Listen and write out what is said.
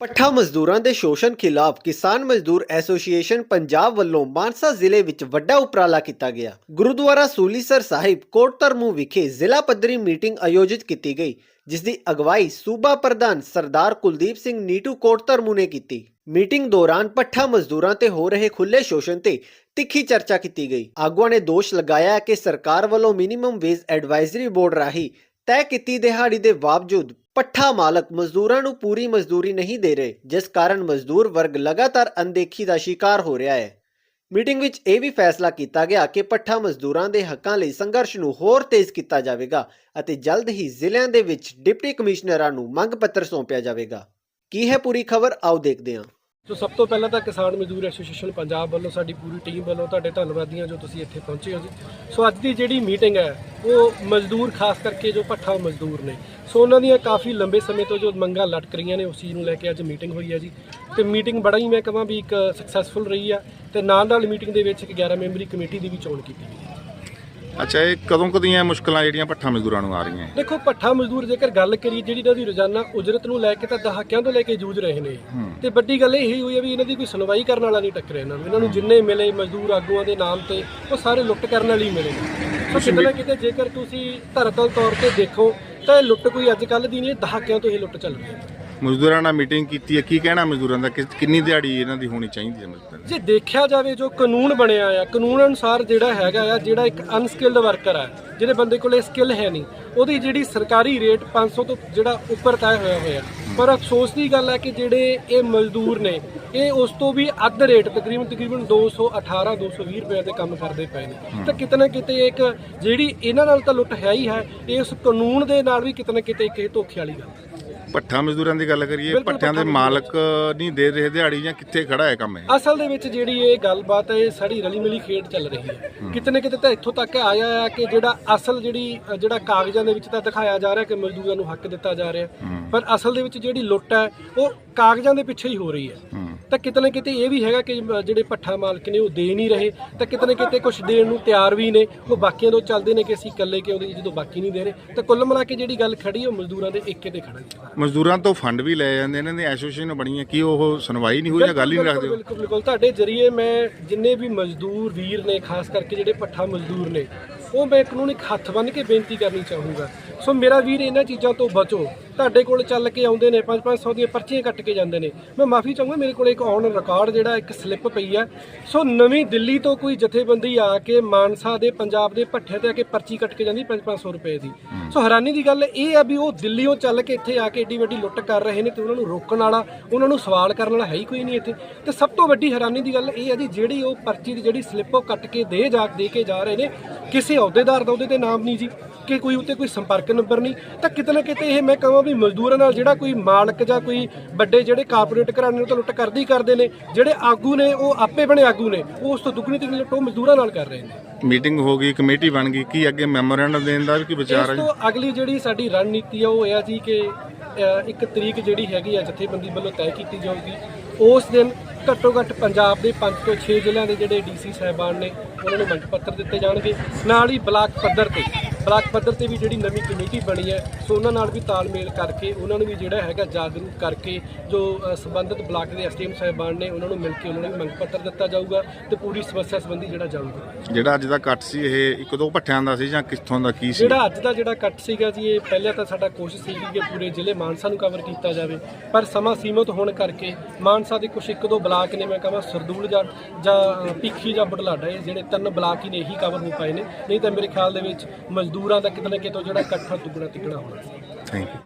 ਪੱਠਾ ਮਜ਼ਦੂਰਾਂ ਦੇ ਸ਼ੋਸ਼ਣ ਖਿਲਾਫ ਕਿਸਾਨ ਮਜ਼ਦੂਰ ਐਸੋਸੀਏਸ਼ਨ ਪੰਜਾਬ ਵੱਲੋਂ ਮਾਨਸਾ ਜ਼ਿਲ੍ਹੇ ਵਿੱਚ ਵੱਡਾ ਉਪਰਾਲਾ ਕੀਤਾ ਗਿਆ। ਗੁਰਦੁਆਰਾ ਸੂਲੀਸਰ ਸਾਹਿਬ ਕੋਟਤਰਮੂ ਵਿਖੇ ਜ਼ਿਲ੍ਹਾ ਪੱਧਰੀ ਮੀਟਿੰਗ ਆਯੋਜਿਤ ਕੀਤੀ ਗਈ ਜਿਸ ਦੀ ਅਗਵਾਈ ਸੂਬਾ ਪ੍ਰਧਾਨ ਸਰਦਾਰ ਕੁਲਦੀਪ ਸਿੰਘ ਨੀਟੂ ਕੋਟਤਰਮੂ ਨੇ ਕੀਤੀ। ਮੀਟਿੰਗ ਦੌਰਾਨ ਪੱਠਾ ਮਜ਼ਦੂਰਾਂ ਤੇ ਹੋ ਰਹੇ ਖੁੱਲੇ ਸ਼ੋਸ਼ਣ ਤੇ ਤਿੱਖੀ ਚਰਚਾ ਕੀਤੀ ਗਈ। ਆਗੂਆਂ ਨੇ ਦੋਸ਼ ਲਗਾਇਆ ਕਿ ਸਰਕਾਰ ਵੱਲੋਂ ਮਿਨੀਮਮ ਵੇਜ ਐਡਵਾਈਜ਼ਰੀ ਬੋਰਡ ਰਾਹੀਂ ਤੈਅ ਕੀਤੀ ਦਿਹਾੜੀ ਦੇ ਬਾਵਜੂਦ ਪੱਠਾ ਮਾਲਕ ਮਜ਼ਦੂਰਾਂ ਨੂੰ ਪੂਰੀ ਮਜ਼ਦੂਰੀ ਨਹੀਂ ਦੇ ਰਹੇ, ਜਿਸ ਕਾਰਨ ਮਜ਼ਦੂਰ ਵਰਗ ਲਗਾਤਾਰ ਅਣਦੇਖੀ ਦਾ ਸ਼ਿਕਾਰ ਹੋ ਰਿਹਾ ਹੈ। ਮੀਟਿੰਗ ਵਿੱਚ ਇਹ ਵੀ ਫੈਸਲਾ ਕੀਤਾ ਗਿਆ ਕਿ ਪੱਠਾ ਮਜ਼ਦੂਰਾਂ ਦੇ ਹੱਕਾਂ ਲਈ ਸੰਘਰਸ਼ ਨੂੰ ਹੋਰ ਤੇਜ਼ ਕੀਤਾ ਜਾਵੇਗਾ ਅਤੇ ਜਲਦ ਹੀ ਜ਼ਿਲ੍ਹਿਆਂ ਦੇ ਵਿੱਚ ਡਿਪਟੀ ਕਮਿਸ਼ਨਰਾਂ ਨੂੰ ਮੰਗ ਪੱਤਰ ਸੌਂਪਿਆ ਜਾਵੇਗਾ। ਕੀ ਹੈ ਪੂਰੀ ਖਬਰ? ਆਓ ਦੇਖਦੇ ਹਾਂ। ਸੋ ਸਭ ਤੋਂ ਪਹਿਲਾਂ ਤਾਂ ਕਿਸਾਨ ਮਜ਼ਦੂਰ ਐਸੋਸੀਏਸ਼ਨ ਪੰਜਾਬ ਵੱਲੋਂ, ਸਾਡੀ ਪੂਰੀ ਟੀਮ ਵੱਲੋਂ ਤੁਹਾਡੇ ਧੰਨਵਾਦੀਆਂ ਜੋ ਤੁਸੀਂ ਇੱਥੇ ਪਹੁੰਚੇ ਹੋ ਜੀ। ਸੋ ਅੱਜ ਦੀ ਜਿਹੜੀ ਮੀਟਿੰਗ ਹੈ, ਉਹ ਮਜ਼ਦੂਰ, ਖਾਸ ਕਰਕੇ ਜੋ ਭੱਠਾ ਮਜ਼ਦੂਰ ਨੇ। ਸੋ ਉਹਨਾਂ ਦੀਆਂ ਕਾਫੀ ਲੰਬੇ ਸਮੇਂ ਤੋਂ ਜੋ ਮੰਗਾਂ ਲਟਕ ਰਹੀਆਂ ਨੇ, ਉਸ ਚੀਜ਼ ਨੂੰ ਲੈ ਕੇ ਅੱਜ ਮੀਟਿੰਗ ਹੋਈ ਹੈ ਜੀ। ਤੇ ਮੀਟਿੰਗ ਬੜਾ ਹੀ ਮੈਂ ਕਹਾਂ ਵੀ ਇੱਕ ਸਕਸੈਸਫੁਲ ਰਹੀ ਆ। ਤੇ ਨਾਲ ਨਾਲ ਮੀਟਿੰਗ ਦੇ ਵਿੱਚ ਇੱਕ 11 ਮੈਂਬਰੀ ਕਮੇਟੀ ਦੀ ਵੀ ਚੋਣ ਕੀਤੀ ਗਈ। ਅੱਛਾ ਇਹ ਕਦੋਂ ਕਦੀਆਂ ਮੁਸ਼ਕਲਾਂ ਜਿਹੜੀਆਂ ਪੱਠਾ ਮਜ਼ਦੂਰਾਂ ਨੂੰ ਆ ਰਹੀਆਂ? ਦੇਖੋ ਪੱਠਾ ਮਜ਼ਦੂਰ ਜੇਕਰ ਗੱਲ ਕਰੀਏ ਜਿਹੜੀ ਇਹਨਾਂ ਦੀ ਰੋਜ਼ਾਨਾ ਉਜਰਤ ਨੂੰ ਲੈ ਕੇ ਤਾਂ ਦਹਾਕਿਆਂ ਤੋਂ ਲੈ ਕੇ ਜੂਝ ਰਹੇ ਨੇ। ਤੇ ਵੱਡੀ ਗੱਲ ਇਹ ਹੋਈ ਹੈ ਵੀ ਇਹਨਾਂ ਦੀ ਕੋਈ ਸੁਣਵਾਈ ਕਰਨ ਵਾਲਾ ਨਹੀਂ ਟੱਕਰਿਆ ਇਹਨਾਂ ਨੂੰ। ਇਹਨਾਂ ਨੂੰ ਜਿੰਨੇ ਮਿਲੇ ਮਜ਼ਦੂਰ ਆਗੂਆਂ ਦੇ ਨਾਮ ਤੇ ਉਹ ਸਾਰੇ ਲੁੱਟ ਕਰਨ ਵਾਲੇ ਹੀ ਮਿਲੇ ਸੋ ਕਿਤੇ ਨਾ ਕਿਤੇ ਜੇਕਰ ਤੁਸੀਂ ਧਰਤਲ ਤੌਰ ਤੇ ਦੇਖੋ ਤਾਂ ਇਹ ਲੁੱਟ ਕੋਈ ਅੱਜ ਕੱਲ ਦੀ ਨਹੀਂ ਇਹ ਦਹਾਕਿਆਂ ਤੋਂ ਇਹ ਲੁੱਟ ਚੱਲ ਰਹੀ ਹੈ। ਮਜ਼ਦੂਰਾਂ ਨਾਲ ਮੀਟਿੰਗ ਕੀਤੀ ਹੈ ਕੀ ਕਹਿਣਾ ਮਜ਼ਦੂਰਾਂ ਦਾ? ਕਿੰਨੀ ਦਿਹਾੜੀ ਇਹਨਾਂ ਦੀ ਹੋਣੀ ਚਾਹੀਦੀ ਹੈ ਮਜ਼ਦੂਰਾਂ ਦੀ? ਜੇ ਦੇਖਿਆ ਜਾਵੇ ਜੋ ਕਾਨੂੰਨ ਬਣਿਆ ਆ ਕਾਨੂੰਨ ਅਨੁਸਾਰ ਜਿਹੜਾ ਹੈਗਾ ਆ ਜਿਹੜਾ ਇੱਕ ਅਨਸਕਿਲਡ ਵਰਕਰ ਆ ਜਿਹਦੇ ਬੰਦੇ ਕੋਲੇ ਸਕਿੱਲ ਹੈ ਨਹੀਂ ਉਹਦੀ ਜਿਹੜੀ ਸਰਕਾਰੀ ਰੇਟ 500 ਤੋਂ ਜਿਹੜਾ ਉੱਪਰ ਤੈਅ ਹੋਇਆ ਹੋਇਆ। ਪਰ ਅਫਸੋਸ ਦੀ ਗੱਲ ਹੈ ਕਿ ਜਿਹੜੇ ਇਹ ਮਜ਼ਦੂਰ ਨੇ ਇਹ ਉਸ ਤੋਂ ਵੀ ਅੱਧ ਰੇਟ ਤਕਰੀਬਨ ਤਕਰੀਬਨ 218 220 ਰੁਪਏ ਦੇ ਕੰਮ ਕਰਦੇ ਪਏ ਨੇ। ਤਾਂ ਕਿਤੇ ਨਾ ਕਿਤੇ ਇੱਕ ਜਿਹੜੀ ਇਹਨਾਂ ਨਾਲ ਤਾਂ ਲੁੱਟ ਹੈ ਹੀ ਹੈ ਇਸ ਕਾਨੂੰਨ ਦੇ ਨਾਲ ਵੀ ਕਿਤੇ ਨਾ ਕਿਤੇ ਇੱਕ ਇਹ ਧੋਖੇ ਵਾਲੀ ਗੱਲ ਹੈ। ਪੱਠਾ ਮਜ਼ਦੂਰਾਂ ਦੀ ਗੱਲ ਕਰੀਏ ਬਿਲਕੁਲ ਦੇ ਮਾਲਕ ਨਹੀਂ ਦੇ ਰਹੇ ਦਿਹਾੜੀ ਜਾਂ ਕਿੱਥੇ ਖੜਾ ਹੈ ਕੰਮ ਇਹ? ਅਸਲ ਦੇ ਵਿੱਚ ਜਿਹੜੀ ਇਹ ਗੱਲਬਾਤ ਹੈ ਇਹ ਸਾਡੀ ਰਲੀ ਮਿਲੀ ਖੇਡ ਚੱਲ ਰਹੀ ਹੈ। ਕਿਤੇ ਨਾ ਕਿਤੇ ਤਾਂ ਇੱਥੋਂ ਤੱਕ ਆਇਆ ਆ ਕਿ ਜਿਹੜਾ ਅਸਲ ਜਿਹੜੀ ਅ, ਜਿਹੜਾ ਕਾਗਜ਼ਾਂ ਦੇ ਵਿੱਚ ਤਾਂ ਦਿਖਾਇਆ ਜਾ ਰਿਹਾ ਕਿ ਮਜ਼ਦੂਰਾਂ ਨੂੰ ਹੱਕ ਦਿੱਤਾ ਜਾ ਰਿਹਾ। ਪਰ ਅਸਲ ਦੇ ਵਿੱਚ ਜਿਹੜੀ ਲੁੱਟ ਹੈ ਉਹ ਕਾਗਜ਼ਾਂ ਦੇ ਪਿੱਛੇ ਹੀ ਹੋ ਰਹੀ ਹੂੰ। ਤਾਂ ਕਿਤੇ ਨਾ ਕਿਤੇ ਇਹ ਵੀ ਹੈਗਾ ਕਿ ਜਿਹੜੇ ਪੱਠਾ ਮਾਲਕ ਨੇ ਉਹ ਦੇ ਨਹੀਂ ਰਹੇ ਤਾਂ ਕਿਤੇ ਨਾ ਕਿਤੇ ਕੁਝ ਦੇਣ ਨੂੰ ਤਿਆਰ ਵੀ ਨੇ ਉਹ ਬਾਕੀਆਂ ਤੋਂ ਚੱਲਦੇ ਨੇ ਕਿ ਅਸੀਂ ਇਕੱਲੇ ਕਿ ਉਹਦੇ ਜਦੋਂ ਬਾਕੀ ਨਹੀਂ ਦੇ ਰਹੇ ਤਾਂ ਕੁੱਲ ਮਿਲਾ ਕੇ ਜਿਹੜੀ ਗੱਲ ਖੜੀ ਹੈ ਉਹ ਮਜ਼ਦੂਰਾਂ ਦੇ ਏਕੇ ਤੇ ਖੜਾ ਹੈ ਮਜ਼ਦੂਰਾਂ ਤੋਂ ਫੰਡ ਵੀ ਲੈ ਜਾਂਦੇ ਇਹਨਾਂ ਦੀ ਐਸੋਸੀਏਸ਼ਨ ਬਣੀਆਂ ਕੀ ਉਹ ਸੁਣਵਾਈ ਨਹੀਂ ਹੋਈ ਜਾਂ ਗੱਲ ਹੀ ਨਹੀਂ ਰੱਖਦੇ? ਬਿਲਕੁਲ ਬਿਲਕੁਲ। ਤੁਹਾਡੇ ਜਰੀਏ ਮੈਂ ਜਿੰਨੇ ਵੀ ਮਜ਼ਦੂਰ ਵੀਰ ਨੇ ਖਾਸ ਕਰਕੇ ਜਿਹੜੇ ਪੱਠਾ ਮਜ਼ਦੂਰ ਨੇ ਉਹ ਮੈਂ ਕਾਨੂੰਨ ਹੱਥ ਬੰਨ੍ਹ ਕੇ ਬੇਨਤੀ ਕਰਨੀ ਚਾਹੂੰਗਾ। ਸੋ ਮੇਰਾ ਵੀਰ ਇਹਨਾਂ ਚੀਜ਼ਾਂ ਤੋਂ ਬਚੋ। ਤੁਹਾਡੇ ਕੋਲ ਚੱਲ ਕੇ ਆਉਂਦੇ ਨੇ 5-500 ਦੀਆਂ ਪਰਚੀਆਂ ਕੱਟ ਕੇ ਜਾਂਦੇ ਨੇ। ਮੈਂ ਮਾਫੀ ਚਾਹੂੰਗਾ, ਮੇਰੇ ਕੋਲ ਇੱਕ ਔਨ ਰਿਕਾਰਡ ਜਿਹੜਾ ਇੱਕ ਸਲਿੱਪ ਪਈ ਹੈ। ਸੋ ਨਵੀਂ ਦਿੱਲੀ ਤੋਂ ਕੋਈ ਜਥੇਬੰਦੀ ਆ ਕੇ ਮਾਨਸਾ ਦੇ, ਪੰਜਾਬ ਦੇ ਭੱਠੇ ਤੇ ਆ ਕੇ ਪਰਚੀ ਕੱਟ ਕੇ ਜਾਂਦੀ 5-500 ਰੁਪਏ ਦੀ। ਸੋ ਹੈਰਾਨੀ ਦੀ ਗੱਲ ਇਹ ਆ ਵੀ ਉਹ ਦਿੱਲੀੋਂ ਚੱਲ ਕੇ ਇੱਥੇ ਆ ਕੇ ਏਡੀ ਵੱਡੀ ਲੁੱਟ ਕਰ ਰਹੇ ਨੇ ਤੇ ਉਹਨਾਂ ਨੂੰ ਰੋਕਣ ਵਾਲਾ, ਉਹਨਾਂ ਨੂੰ ਸਵਾਲ ਕਰਨ ਵਾਲਾ ਹੈ ਹੀ ਕੋਈ ਨਹੀਂ ਇੱਥੇ। ਤੇ ਸਭ ਤੋਂ ਵੱਡੀ ਹੈਰਾਨੀ ਦੀ ਗੱਲ ਇਹ ਹੈ ਜੀ, ਜਿਹੜੀ ਉਹ ਪਰਚੀ ਦੀ ਜਿਹੜੀ ਸਲਿੱਪ ਉਹ ਕੱਟ ਕੇ ਦੇ ਜਾ, ਦੇ ਕੇ ਜਾ ਰਹੇ ਨੇ, ਕਿਸੇ ਅਹੁਦੇਦਾਰ ਦਾ ਉਹਦੇ ਤੇ ਨਾਮ ਨਹੀਂ ਜੀ, ਕਿ ਕੋਈ ਉੱਤੇ ਕੋਈ ਸੰਪਰਕ ਨੰਬਰ ਨਹੀਂ। ਤਾਂ ਕਿਤੇ ਨਾ ਕਿਤੇ ਇਹ ਮੈਂ ਕਹਾਂ ਵੀ ਮਜ਼ਦੂਰਾਂ ਨਾਲ ਜਿਹੜਾ ਕੋਈ ਮਾਲਕ ਜਾਂ ਕੋਈ ਵੱਡੇ ਜਿਹੜੇ ਕਾਰਪੋਰੇਟ ਘਰਾਣੇ ਨੂੰ ਤਾਂ ਲੁੱਟ ਕਰਦੇ ਹੀ ਕਰਦੇ ਨੇ ਜਿਹੜੇ ਆਗੂ ਨੇ ਉਹ ਆਪੇ ਬਣੇ ਆਗੂ ਨੇ ਉਹ ਉਸ ਤੋਂ ਦੁੱਗਣੀ ਤਿਗਣੀ ਲੁੱਟ ਉਹ ਮਜ਼ਦੂਰਾਂ ਨਾਲ ਕਰ ਰਹੇ ਨੇ। ਮੀਟਿੰਗ ਹੋ ਗਈ ਕਮੇਟੀ ਬਣ ਗਈ ਕੀ ਅੱਗੇ ਮੈਮੋਰੈਂਡਮ ਦੇਣ ਦਾ ਵੀ ਕੀ ਵਿਚਾਰ ਹੈ ਇਸ? ਤੋਂ ਅਗਲੀ ਜਿਹੜੀ ਸਾਡੀ ਰਣਨੀਤੀ ਆ ਉਹ ਇਹ ਆ ਜੀ ਕਿ ਇੱਕ ਤਰੀਕ ਜਿਹੜੀ ਹੈਗੀ ਆ ਜਥੇਬੰਦੀ ਵੱਲੋਂ ਤੈਅ ਕੀਤੀ ਜਾਊਗੀ। ਉਸ ਦਿਨ ਘੱਟੋ ਘੱਟ ਪੰਜਾਬ ਦੇ 5 ਤੋਂ 6 ਜ਼ਿਲ੍ਹਿਆਂ ਦੇ ਜਿਹੜੇ ਡੀਸੀ ਸਾਹਿਬਾਨ ਨੇ ਉਹਨਾਂ ਨੂੰ ਮੰਗ ਪੱਤਰ ਦਿੱਤੇ ਜਾਣਗੇ। ਨਾਲ ਹੀ ਬਲਾਕ ਪੱਧਰ ਤੇ ਬਲਾਕ ਪੱਧਰ ਤੇ ਵੀ ਜਿਹੜੀ ਨਵੀਂ ਕਮੇਟੀ ਬਣੀ ਹੈ ਸੋ ਉਹਨਾਂ ਨਾਲ ਵੀ ਤਾਲਮੇਲ ਕਰਕੇ ਉਹਨਾਂ ਨੂੰ ਵੀ ਜਿਹੜਾ ਹੈਗਾ ਜਾਗਰੂਕ ਕਰਕੇ ਜੋ ਸੰਬੰਧਿਤ ਬਲਾਕ ਦੇ ਐਸਟੀਐਮ ਸਾਹਿਬਾਨ ਨੇ ਉਹਨਾਂ ਨੂੰ ਮਿਲ ਕੇ ਉਹਨਾਂ ਨੂੰ ਮੰਗ ਪੱਤਰ ਦਿੱਤਾ ਜਾਊਗਾ ਤੇ ਪੂਰੀ ਸਮੱਸਿਆ ਸੰਬੰਧੀ ਜਿਹੜਾ ਜਾਊਗਾ। ਜਿਹੜਾ ਅੱਜ ਦਾ ਕੱਟ ਸੀ ਇਹ ਇੱਕ ਦੋ ਭੱਠਿਆਂ ਦਾ ਸੀ ਜਾਂ ਕਿੱਥੋਂ ਦਾ ਕੀ ਸੀ? ਜਿਹੜਾ ਅੱਜ ਦਾ ਜਿਹੜਾ ਕੱਟ ਸੀਗਾ ਜੀ ਇਹ ਪਹਿਲਾਂ ਤਾਂ ਸਾਡਾ ਕੋਸ਼ਿਸ਼ ਸੀਗੀ ਕਿ ਪੂਰੇ ਜ਼ਿਲ੍ਹੇ ਮਾਨਸਾ ਨੂੰ ਕਵਰ ਕੀਤਾ ਜਾਵੇ ਪਰ ਸਮਾਂ ਸੀਮਤ ਹੋਣ ਕਰਕੇ ਮਾਨਸਾ ਦੇ ਕੁਝ ਇੱਕ ਦੋ ਬਲਾਕ ਨੇ ਮੈਂ ਕਹਾਂ ਸਰਦੂਲ ਜਾਂ ਜਾਂ ਭਿੱਖੀ ਜਾਂ ਬਟਲਾਡਾ ਇਹ ਜਿਹੜੇ ਤਿੰਨ ਬਲਾਕ ਹੀ ਨੇ ਇਹੀ ਕਵਰ ਹੋ ਪਾਏ ਨੇ। ਨਹੀਂ ਤਾਂ ਮੇਰੇ ਖਿਆਲ ਦੇ ਵਿੱਚ ਮਜ਼ਦੂਰਾਂ ਦਾ ਕਿਤੇ ਨਾ ਕਿਤੇ ਜਿਹੜਾ ਇਕੱਠਾ ਦੁੱਗਣਾ ਤਿੱਗਣਾ ਹੋਣਾ। ਸੀ ਥੈਂਕ ਯੂ